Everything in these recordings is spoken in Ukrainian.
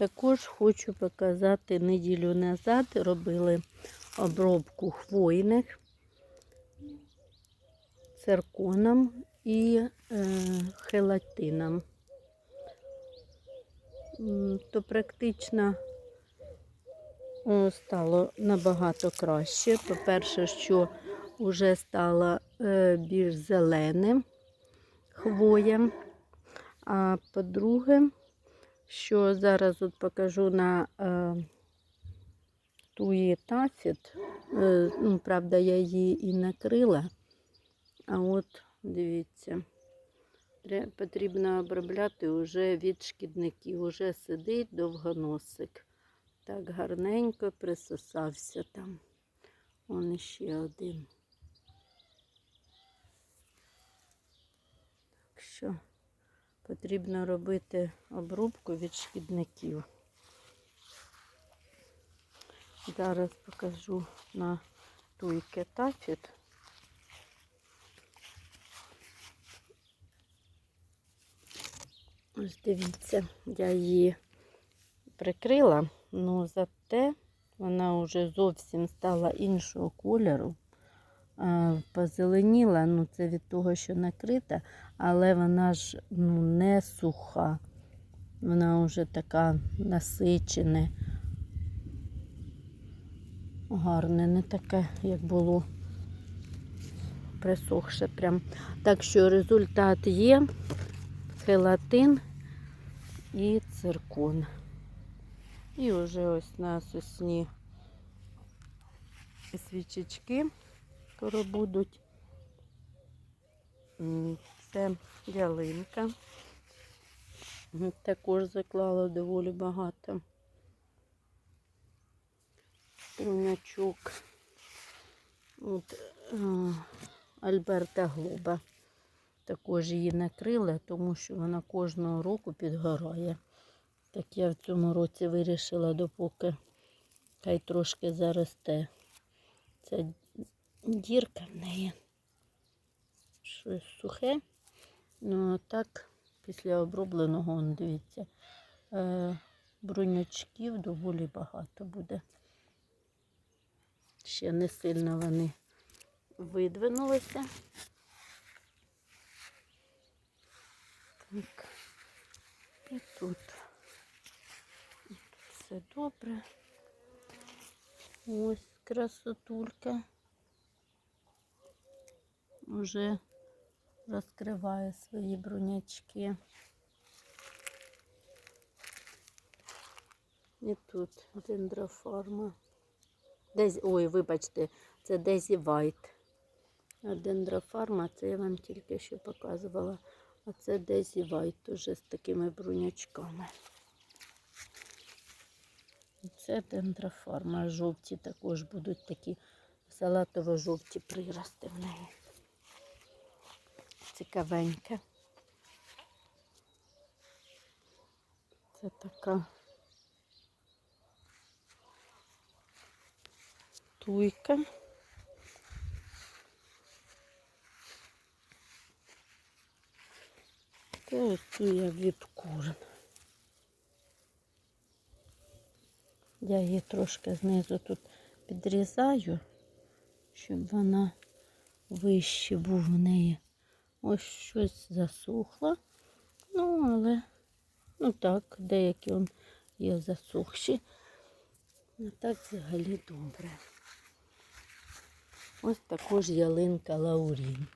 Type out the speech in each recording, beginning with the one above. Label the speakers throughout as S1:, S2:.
S1: Також хочу показати неділю назад робили обробку хвойних цирконом і е, хелатином. То практично стало набагато краще. По-перше, що вже стало е, більш зеленим хвоя. А по-друге, що зараз от покажу на е, туї тафіт. Е, ну, правда, я її і накрила. А от дивіться, потрібно обробляти вже від шкідників. Уже сидить довгоносик. Так гарненько присосався там. Он іще один. Так що потрібно робити обробку від шкідників. Зараз покажу на туйке тафіт. Ось дивіться, я її прикрила, але зате вона вже зовсім стала іншого кольору. А, Позеленіла, ну це від того, що накрита, але вона ж ну, не суха. Вона вже така насичена. Гарне, не таке, як було присохше прям. Так що результат є хелатин і циркон. І вже ось на сосні свічечки скоро будуть. Це ялинка. Також заклала доволі багато. Трунячок. От, е, Альберта Глоба. Також її накрила, тому що вона кожного року підгорає. Так я в цьому році вирішила, допоки хай трошки заросте. Ця дірка в неї. Щось сухе. Ну, а так, після обробленого, дивіться, е, брунячків доволі багато буде. Ще не сильно вони видвинулися. Так. І тут. Тут все добре. Ось красотулька. Уже розкриває свої брунячки. І тут дендроформа. Десь, ой, вибачте, це Дезі Вайт. А дендрофарма, це я вам тільки що показувала. А це Дезі Вайт уже з такими брунячками. І Це дендрофарма. Жовті також будуть такі салатово-жовті прирости в неї. Цікавеньке. Це така туйка. Це ось туя від курин. Я її трошки знизу тут підрізаю, щоб вона вище був в неї. Ось щось засухло. Ну, але, ну так, деякі он є засухші. А так взагалі добре. Ось також ялинка Лаурін.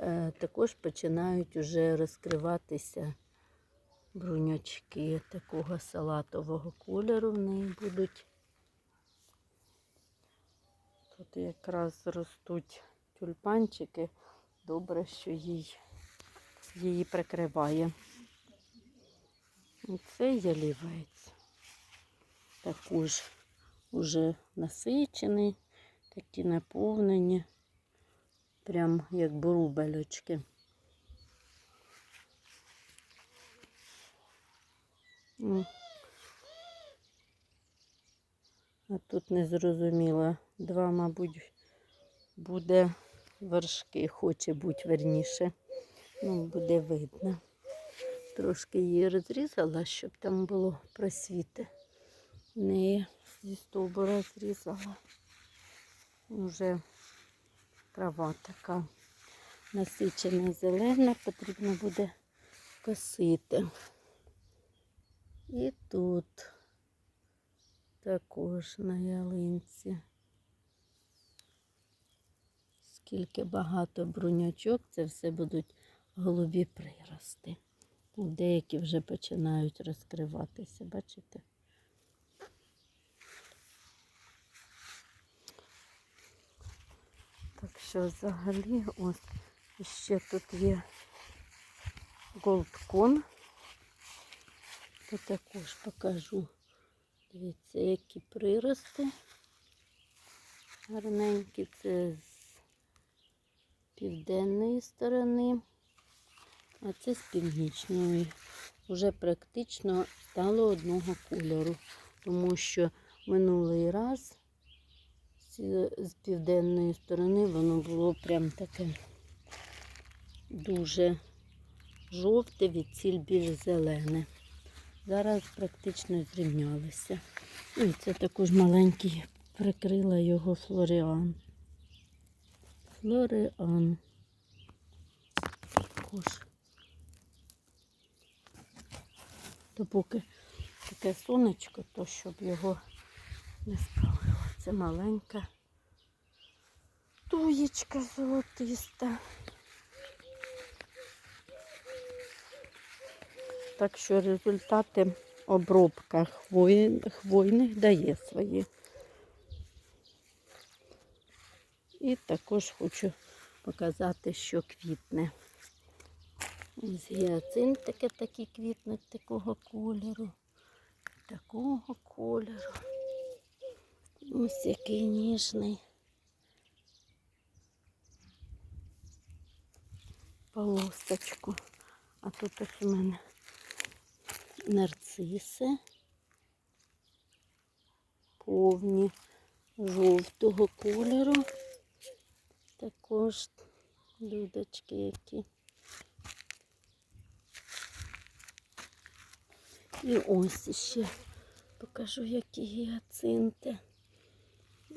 S1: Е, Також починають уже розкриватися брунячки такого салатового кольору в неї будуть. Тут якраз ростуть тюльпанчики. Добре, що їй, її прикриває. І це ялівець. Також уже насичений, такі наповнені, прям як брубелечки. А тут не зрозуміла. Два, мабуть, буде вершки, хоче бути верніше. Ну, буде видно. Трошки її розрізала, щоб там було просвіти. В неї зі стовбура зрізала. Уже трава така насичена зелена, потрібно буде косити. І тут також на ялинці. Скільки багато бруньочок, це все будуть голубі прирости. Деякі вже починають розкриватися, бачите? Так що взагалі ось ще тут є голдкон. То також покажу. Дивіться, які прирости. Гарненькі це з південної сторони, а це з північної. Уже практично стало одного кольору, тому що минулий раз з південної сторони воно було прям таке дуже жовте, відціль більш зелене. Зараз практично зрівнялися. І це також маленький, прикрила його флоріан. Флоріан. Також. То поки таке сонечко, то щоб його не спалило. Це маленька туєчка золотиста. Так що результати обробка хвойних дає свої. І також хочу показати, що квітне. Ось гіацинтики такі квітнуть такого кольору, такого кольору. Ось який ніжний. Полосочку. А тут ось у мене нарциси повні жовтого кольору. Також людочки які. І ось ще покажу, які гіацинти.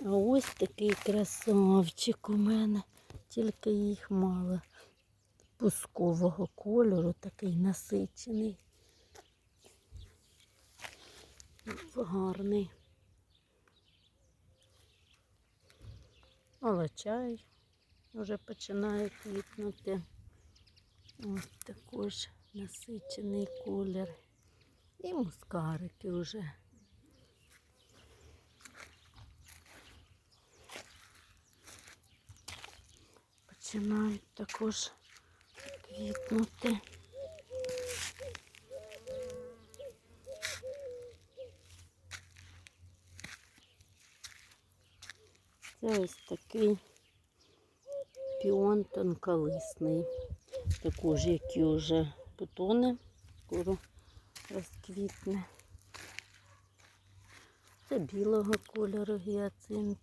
S1: А ось такий красавчик у мене, тільки їх мало. Пускового кольору, такий насичений. Гарний. Олачай вже починає квітнути. Ось також насичений колір. І мускарики вже. Починають також квітнути. Це ось такий піон тонколисний. Також які вже бутони скоро розквітне. Це білого кольору гіацинт.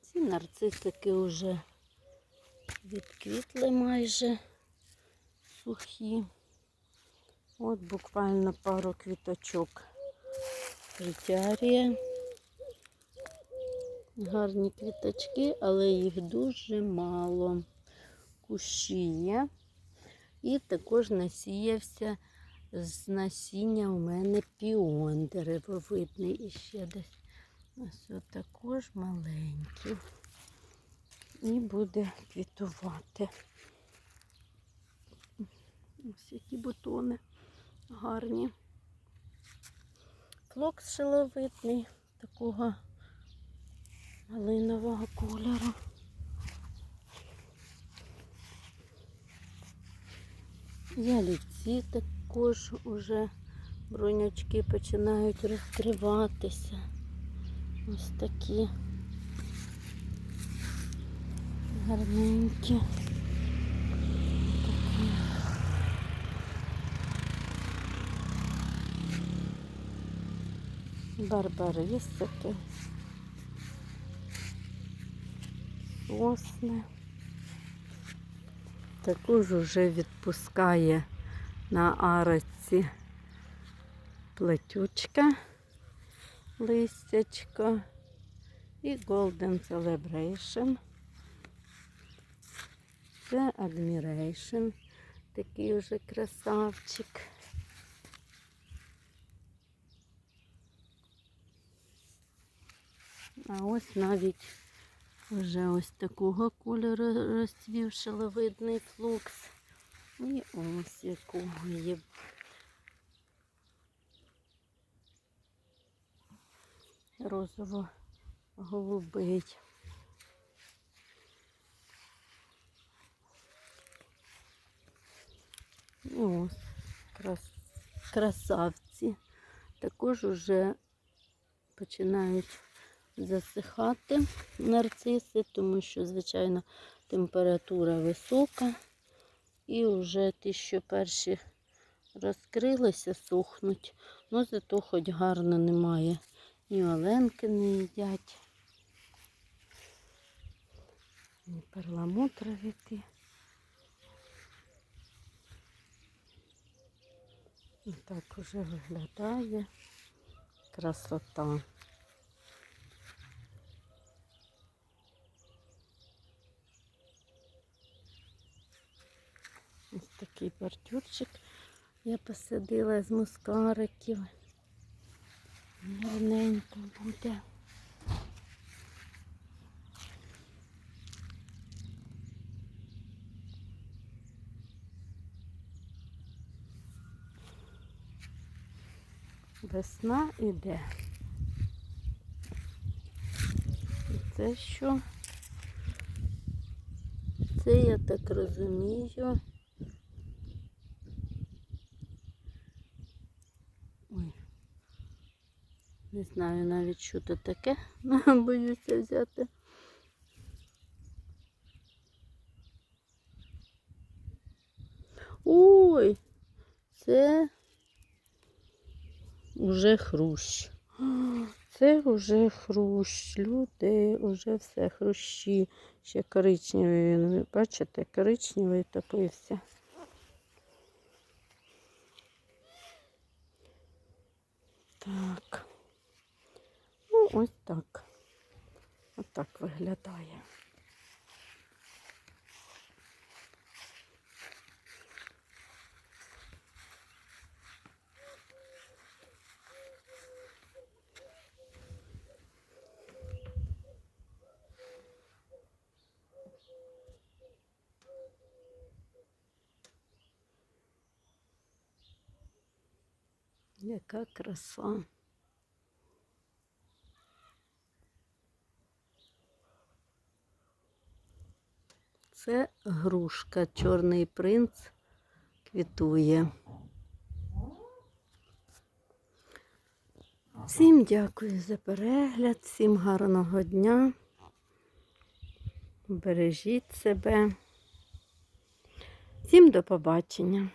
S1: Ці нарцисики вже відквітли майже сухі. От буквально пару квіточок притярія. Гарні квіточки, але їх дуже мало. Кущі є. І також насіявся з насіння у мене піон деревовидний. І ще десь ось також маленький. І буде квітувати. Ось які бутони гарні. Флокс шиловидний, такого малинового кольору. Ялівці також уже бронячки починають розкриватися. Ось такі гарненькі. Барбарисики. росне. Також вже відпускає на арочці плетючка, листячко і Golden Celebration. Це Admiration, такий вже красавчик. А ось навіть вже ось такого кольору розцвів шаловидний флукс. І ось якого є. Розово-голубий. Ось крас... красавці. Також вже починають засихати нарциси, тому що, звичайно, температура висока. І вже ті, що перші розкрилися, сохнуть. Ну, зато хоч гарно немає. Ні оленки не їдять, ні перламутровики. І так уже виглядає красота. Ось такий бордюрчик я посадила з мускариків. Гарненько буде. Весна іде. І це що? Це я так розумію. Не знаю навіть, що це таке. Боюся взяти. Ой, це уже хрущ. Це вже хрущ. Люди, вже все хрущі. Ще коричневий. він, Бачите, коричневий топився. Так. Ось так. Ось так виглядає. Яка краса. Це грушка, чорний принц квітує. Всім дякую за перегляд, всім гарного дня. Бережіть себе. Всім до побачення.